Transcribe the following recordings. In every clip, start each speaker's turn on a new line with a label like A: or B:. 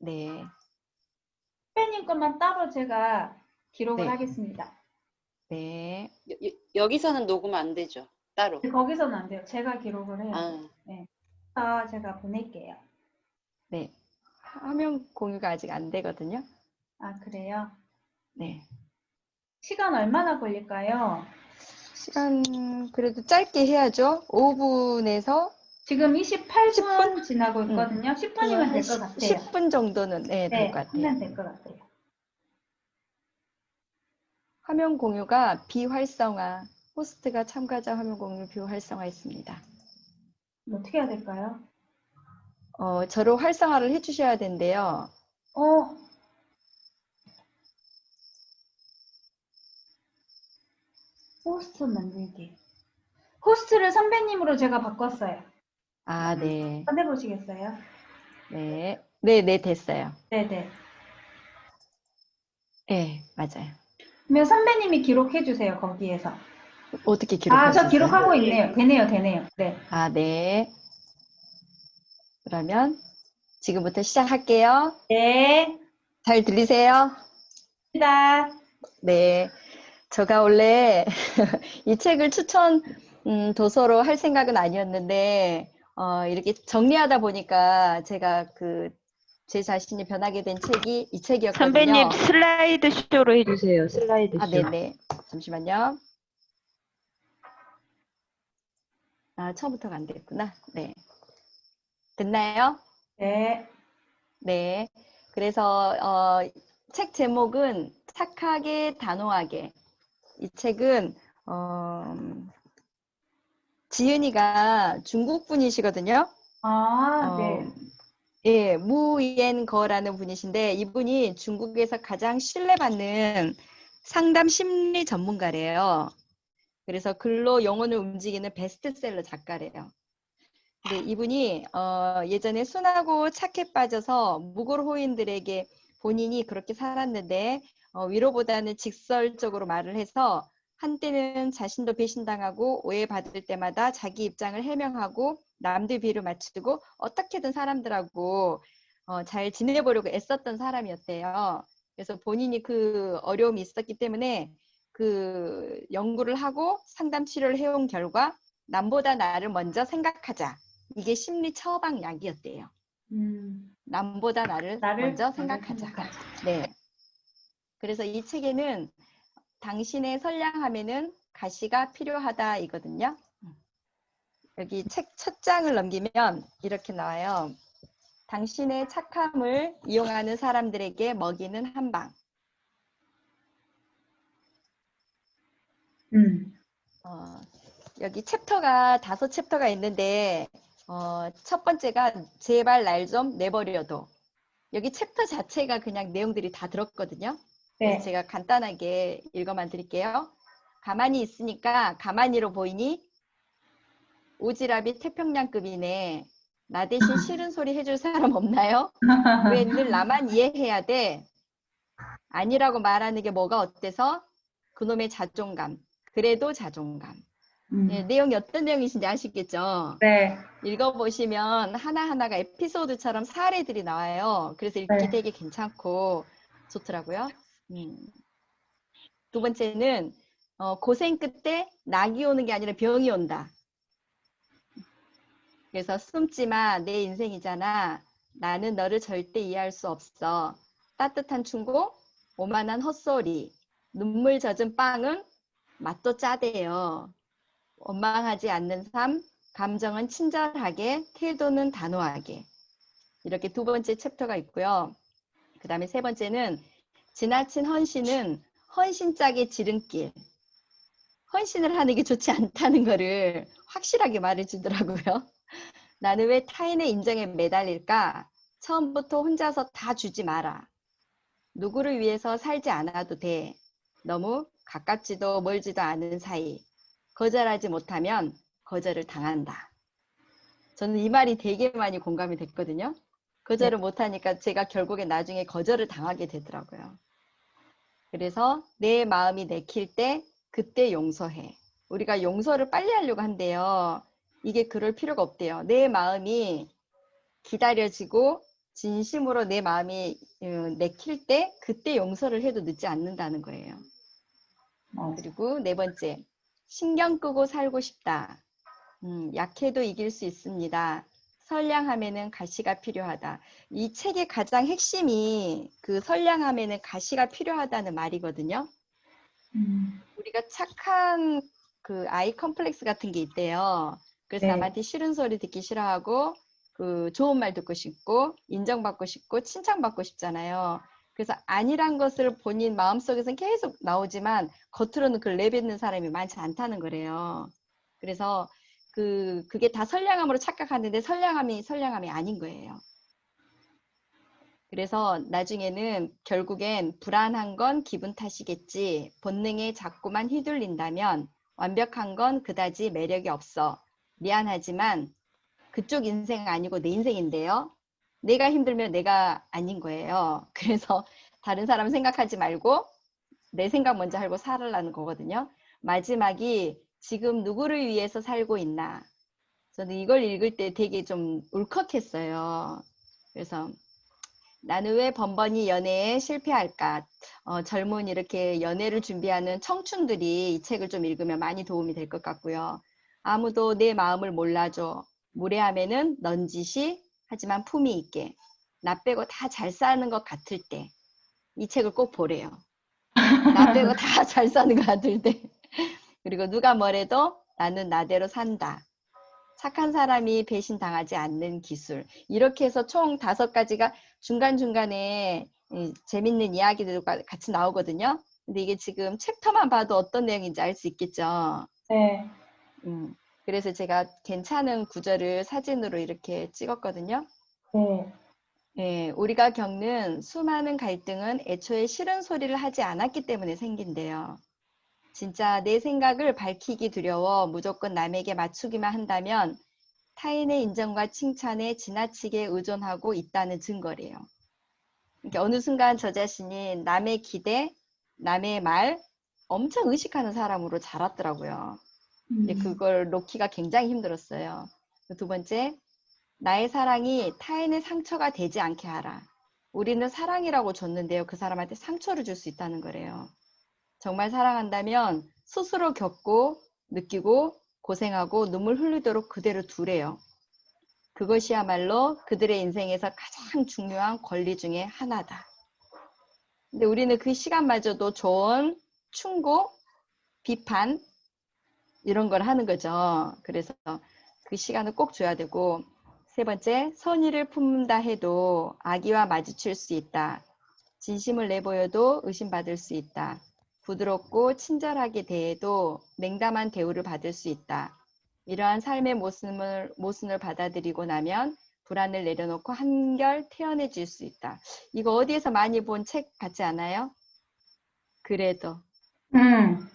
A: 네.
B: 선배님 것만 따로 제가 기록을
A: 네.
B: 하겠습니다.
A: 네.
C: 여, 여- 여기서는 녹음 안 되죠. 따로.
B: 거기서는 안 돼요. 제가 기록을 해요.
C: 아,
B: 아, 제가 보낼게요.
A: 네. 화면 공유가 아직 안 되거든요.
B: 아, 그래요?
A: 네.
B: 시간 얼마나 걸릴까요?
A: 시간 그래도 짧게 해야죠. 5분에서
B: 지금 28분 지나고
A: 음.
B: 있거든요. 10분이면 될 것 같아요.
A: 10분 정도는 네, 될
B: 네,
A: 것 같아요.
B: 하면 될 것 같아요.
A: 화면 공유가 비활성화. 호스트가 참가자 화면 공유 비활성화했습니다.
B: 어떻게 해야 될까요?
A: 어, 저로 활성화를 해주셔야 된대요.
B: 어, 호스트 만들기. 호스트를 선배님으로 제가 바꿨어요.
A: 아, 네.
B: 한번 해보시겠어요?
A: 네. 네, 네, 됐어요.
B: 네네.
A: 네, 맞아요.
B: 그러면 선배님이 기록해 주세요, 거기에서.
A: 어떻게
B: 아,
A: 기록하셨어요?
B: 저 기록하고 있네요. 되네요, 되네요. 네.
A: 아, 네. 그러면 지금부터 시작할게요.
B: 네.
A: 잘 들리세요?
B: 입니다.
A: 네. 제가 원래 이 책을 추천 음, 도서로 할 생각은 아니었는데 어, 이렇게 정리하다 보니까 제가 그 제 자신이 변하게 된 책이 이 책이었거든요.
D: 선배님 슬라이드 쇼로 해주세요. 슬라이드 쇼.
A: 아, 네네. 잠시만요. 아, 처음부터가 안 됐구나. 네. 됐나요?
B: 네.
A: 네. 그래서 어, 책 제목은 착하게 단호하게. 이 책은 어, 지은이가 중국 분이시거든요.
B: 아,
A: 어,
B: 네.
A: 예, 무옌거라는 분이신데 이분이 중국에서 가장 신뢰받는 상담 심리 전문가래요. 그래서 글로 영혼을 움직이는 베스트셀러 작가래요. 근데 이분이 어, 예전에 순하고 착해 빠져서 무골호인들에게 본인이 그렇게 살았는데 어, 위로보다는 직설적으로 말을 해서 한때는 자신도 배신당하고 오해받을 때마다 자기 입장을 해명하고 남들 비를 맞추고 어떻게든 사람들하고 어, 잘 지내보려고 애썼던 사람이었대요. 그래서 본인이 그 어려움이 있었기 때문에 그 연구를 하고 상담 치료를 해온 결과 남보다 나를 먼저 생각하자. 이게 심리 처방 약이었대요.
B: 음,
A: 남보다 나를,
B: 나를
A: 먼저
B: 먼저
A: 생각하자.
B: 생각하자.
A: 네. 그래서 이 책에는 당신의 선량함에는 가시가 필요하다 이거든요. 여기 책 첫 장을 넘기면 이렇게 나와요. 당신의 착함을 이용하는 사람들에게 먹이는 한방.
B: 음,
A: 어, 여기 챕터가 다섯 챕터가 있는데 어, 첫 번째가 제발 날 좀 내버려둬. 여기 챕터 자체가 그냥 내용들이 다 들었거든요.
B: 네.
A: 제가 간단하게 읽어만 드릴게요. 가만히 있으니까 가만히로 보이니? 오지랖이 태평양급이네. 나 대신 싫은 소리 해줄 사람 없나요? 왜 늘 나만 이해해야 돼? 아니라고 말하는 게 뭐가 어때서? 그놈의 자존감. 그래도 자존감.
B: 음,
A: 예, 내용이 어떤 내용이신지 아시겠죠?
B: 네.
A: 읽어보시면 하나하나가 에피소드처럼 사례들이 나와요. 그래서 읽기
B: 네.
A: 되게 괜찮고 좋더라고요. 음. 두 번째는 어, 고생 끝에 낙이 오는 게 아니라 병이 온다. 그래서 숨지 마. 내 인생이잖아. 나는 너를 절대 이해할 수 없어. 따뜻한 충고, 오만한 헛소리, 눈물 젖은 빵은 맛도 짜대요. 원망하지 않는 삶, 감정은 친절하게, 태도는 단호하게. 이렇게 두 번째 챕터가 있고요. 그 다음에 세 번째는 지나친 헌신은 헌신짝의 지름길. 헌신을 하는 게 좋지 않다는 거를 확실하게 말해주더라고요. 나는 왜 타인의 인정에 매달릴까? 처음부터 혼자서 다 주지 마라. 누구를 위해서 살지 않아도 돼. 너무 가깝지도 멀지도 않은 사이. 거절하지 못하면 거절을 당한다. 저는 이 말이 되게 많이 공감이 됐거든요. 거절을 못하니까 제가 결국에 나중에 거절을 당하게 되더라고요. 그래서 내 마음이 내킬 때 그때 용서해. 우리가 용서를 빨리 하려고 한대요. 이게 그럴 필요가 없대요. 내 마음이 기다려지고 진심으로 내 마음이 어, 내킬 때 그때 용서를 해도 늦지 않는다는 거예요.
B: 어,
A: 그리고 네 번째, 신경 끄고 살고 싶다. 음, 약해도 이길 수 있습니다. 선량함에는 가시가 필요하다. 이 책의 가장 핵심이 그 선량함에는 가시가 필요하다는 말이거든요.
B: 음,
A: 우리가 착한 그 아이 컴플렉스 같은 게 있대요. 그래서
B: 네.
A: 남한테 싫은 소리 듣기 싫어하고 그 좋은 말 듣고 싶고 인정받고 싶고 칭찬받고 싶잖아요. 그래서 아니란 것을 본인 마음속에서는 계속 나오지만 겉으로는 그걸 내뱉는 사람이 많지 않다는 거래요. 그래서 그 그게 다 선량함으로 착각하는데 선량함이 선량함이 아닌 거예요. 그래서 나중에는 결국엔 불안한 건 기분 탓이겠지. 본능에 자꾸만 휘둘린다면 완벽한 건 그다지 매력이 없어. 미안하지만 그쪽 인생 아니고 내 인생인데요. 내가 힘들면 내가 아닌 거예요. 그래서 다른 사람 생각하지 말고 내 생각 먼저 하고 살아라는 거거든요. 마지막이 지금 누구를 위해서 살고 있나. 저는 이걸 읽을 때 되게 좀 울컥했어요. 그래서 나는 왜 번번이 연애에 실패할까? 어, 젊은 이렇게 연애를 준비하는 청춘들이 이 책을 좀 읽으면 많이 도움이 될 것 같고요. 아무도 내 마음을 몰라줘. 무례함에는 넌지시 하지만 품이 있게. 나 빼고 다 잘 사는 것 같을 때. 이 책을 꼭 보래요. 나 빼고 다 잘 사는 것 같을 때. 그리고 누가 뭐래도 나는 나대로 산다. 착한 사람이 배신당하지 않는 기술. 이렇게 해서 총 다섯 가지가 중간중간에 이 재밌는 이야기들과 같이 나오거든요. 근데 이게 지금 챕터만 봐도 어떤 내용인지 알 수 있겠죠.
B: 네.
A: 음, 그래서 제가 괜찮은 구절을 사진으로 이렇게 찍었거든요.
B: 네.
A: 예, 우리가 겪는 수많은 갈등은 애초에 싫은 소리를 하지 않았기 때문에 생긴대요. 진짜 내 생각을 밝히기 두려워 무조건 남에게 맞추기만 한다면 타인의 인정과 칭찬에 지나치게 의존하고 있다는 증거래요. 그러니까 어느 순간 저 자신이 남의 기대, 남의 말 엄청 의식하는 사람으로 자랐더라고요. 근데
B: 음,
A: 그걸 놓기가 굉장히 힘들었어요. 두 번째, 나의 사랑이 타인의 상처가 되지 않게 하라. 우리는 사랑이라고 줬는데요. 그 사람한테 상처를 줄 수 있다는 거래요. 정말 사랑한다면 스스로 겪고 느끼고 고생하고 눈물 흘리도록 그대로 두래요. 그것이야말로 그들의 인생에서 가장 중요한 권리 중에 하나다. 근데 우리는 그 시간마저도 조언, 충고, 비판, 이런 걸 하는 거죠. 그래서 그 시간을 꼭 줘야 되고, 세 번째, 선의를 품는다 해도 악의와 마주칠 수 있다. 진심을 내보여도 의심받을 수 있다. 부드럽고 친절하게 대해도 냉담한 대우를 받을 수 있다. 이러한 삶의 모습을, 모순을 받아들이고 나면 불안을 내려놓고 한결 태연해질 수 있다. 이거 어디에서 많이 본 책 같지 않아요? 그래도.
B: 음,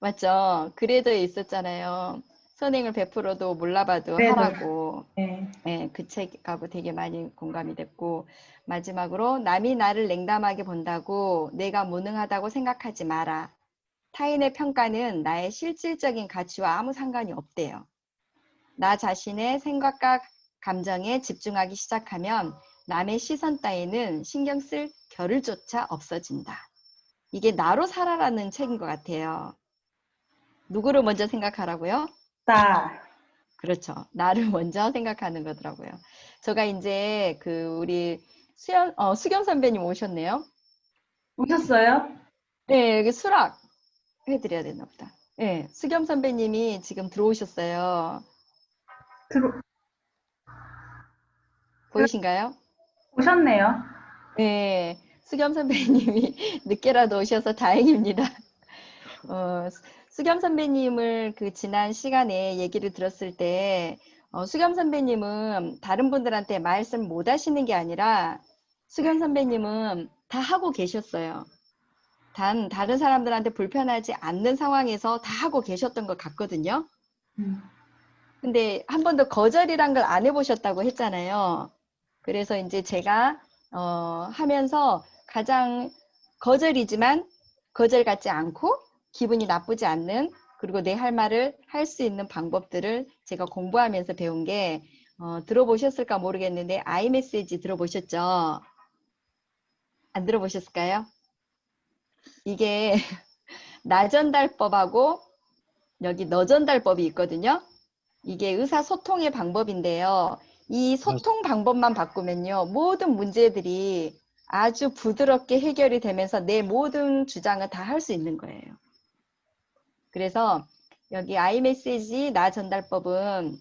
A: 맞죠? 그래도에 있었잖아요. 선행을 베풀어도 몰라봐도
B: 그래도.
A: 하라고.
B: 네.
A: 네, 그 책하고 되게 많이 공감이 됐고 마지막으로 남이 나를 냉담하게 본다고 내가 무능하다고 생각하지 마라. 타인의 평가는 나의 실질적인 가치와 아무 상관이 없대요. 나 자신의 생각과 감정에 집중하기 시작하면 남의 시선 따위는 신경 쓸 겨를조차 없어진다. 이게 나로 살아라는 책인 것 같아요. 누구를 먼저 생각하라고요?
B: 나.
A: 그렇죠. 나를 먼저 생각하는 거더라고요. 제가 이제 그 우리 수연, 어, 수경 선배님 오셨네요.
B: 오셨어요?
A: 네, 여기 수락 해드려야 되나 보다. 네, 수경 선배님이 지금 들어오셨어요.
B: 들어,
A: 보이신가요?
B: 오셨네요.
A: 네, 수겸 선배님이 늦게라도 오셔서 다행입니다. 어, 수- 수겸 선배님을 그 지난 시간에 얘기를 들었을 때, 어, 수겸 선배님은 다른 분들한테 말씀 못 하시는 게 아니라, 수겸 선배님은 다 하고 계셨어요. 단, 다른 사람들한테 불편하지 않는 상황에서 다 하고 계셨던 것 같거든요.
B: 음,
A: 근데 한 번도 거절이란 걸 안 해보셨다고 했잖아요. 그래서 이제 제가 어, 하면서 가장 거절이지만 거절 같지 않고 기분이 나쁘지 않는 그리고 내 할 말을 할 수 있는 방법들을 제가 공부하면서 배운 게 어, 들어보셨을까 모르겠는데 아이메시지 들어보셨죠? 안 들어보셨을까요? 이게 나전달법하고 여기 너전달법이 있거든요. 이게 의사소통의 방법인데요. 이 소통 방법만 바꾸면요. 모든 문제들이 아주 부드럽게 해결이 되면서 내 모든 주장을 다 할 수 있는 거예요. 그래서 여기 아이메시지 나 전달법은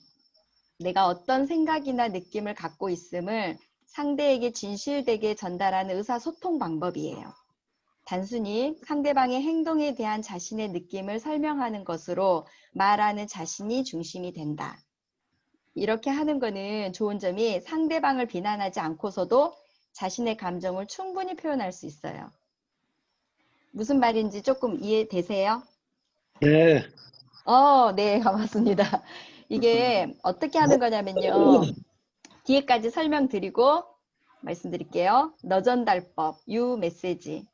A: 내가 어떤 생각이나 느낌을 갖고 있음을 상대에게 진실되게 전달하는 의사소통 방법이에요. 단순히 상대방의 행동에 대한 자신의 느낌을 설명하는 것으로 말하는 자신이 중심이 된다. 이렇게 하는 거는 좋은 점이 상대방을 비난하지 않고서도 자신의 감정을 충분히 표현할 수 있어요. 무슨 말인지 조금 이해되세요?
E: 네.
A: 어, 네, 고맙습니다. 이게 어떻게 하는 거냐면요. 뒤에까지 설명드리고 말씀드릴게요. 너전달법, 유 메시지.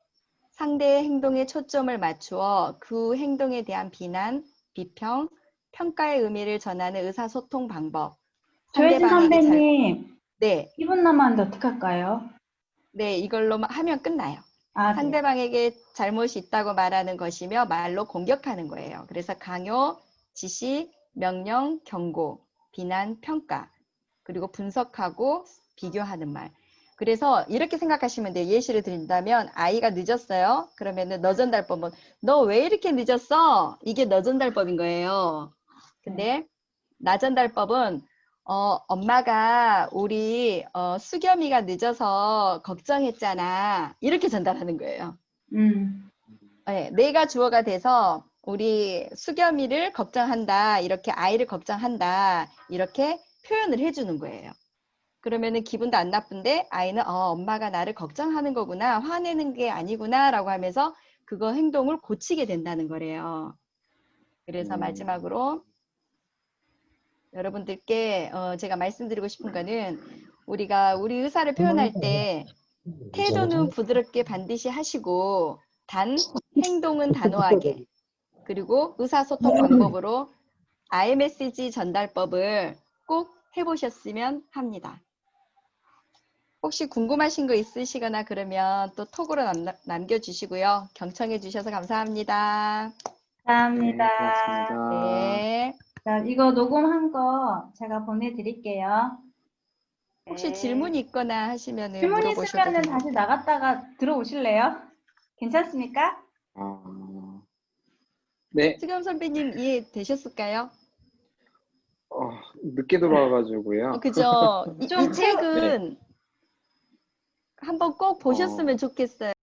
A: 상대의 행동에 초점을 맞추어 그 행동에 대한 비난, 비평, 평가의 의미를 전하는 의사소통 방법.
B: 조혜진
A: 상대방에게 잘-
B: 선배님,
A: 네,
B: 2분 남았는데 어떡할까요?
A: 네, 이걸로 하면 끝나요.
B: 아, 네.
A: 상대방에게 잘못이 있다고 말하는 것이며 말로 공격하는 거예요. 그래서 강요, 지시, 명령, 경고, 비난, 평가, 그리고 분석하고 비교하는 말. 그래서 이렇게 생각하시면 돼요. 예시를 드린다면 아이가 늦었어요. 그러면은 너전달법은 너 왜 이렇게 늦었어? 이게 너전달법인 거예요. 근데 나전달법은 어, 엄마가 우리 어, 수겸이가 늦어서 걱정했잖아. 이렇게 전달하는 거예요.
B: 음,
A: 네, 내가 주어가 돼서 우리 수겸이를 걱정한다. 이렇게 아이를 걱정한다. 이렇게 표현을 해주는 거예요. 그러면은 기분도 안 나쁜데 아이는 어, 엄마가 나를 걱정하는 거구나. 화내는 게 아니구나. 라고 하면서 그거 행동을 고치게 된다는 거래요. 그래서
E: 음.
A: 마지막으로 여러분들께 어, 제가 말씀드리고 싶은 거는 우리가 우리 의사를 표현할 때 태도는 부드럽게 반드시 하시고 단 행동은 단호하게 그리고 의사소통 방법으로 iMessage 전달법을 꼭 해보셨으면 합니다. 혹시 궁금하신 거 있으시거나 그러면 또 톡으로 남, 남겨주시고요. 경청해 주셔서 감사합니다.
B: 감사합니다.
A: 네.
B: 자, 이거 녹음한 거 제가 보내드릴게요.
A: 혹시
C: 네.
A: 질문이 있거나 하시면은
B: 질문 있으면. 다시 나갔다가 들어오실래요? 괜찮습니까?
E: 아, 네.
A: 수겸 선배님 이해되셨을까요?
E: 어, 늦게 들어와가지고요.
A: 어, 그죠? 이, 좀이 책은 한번 꼭 보셨으면 좋겠어요.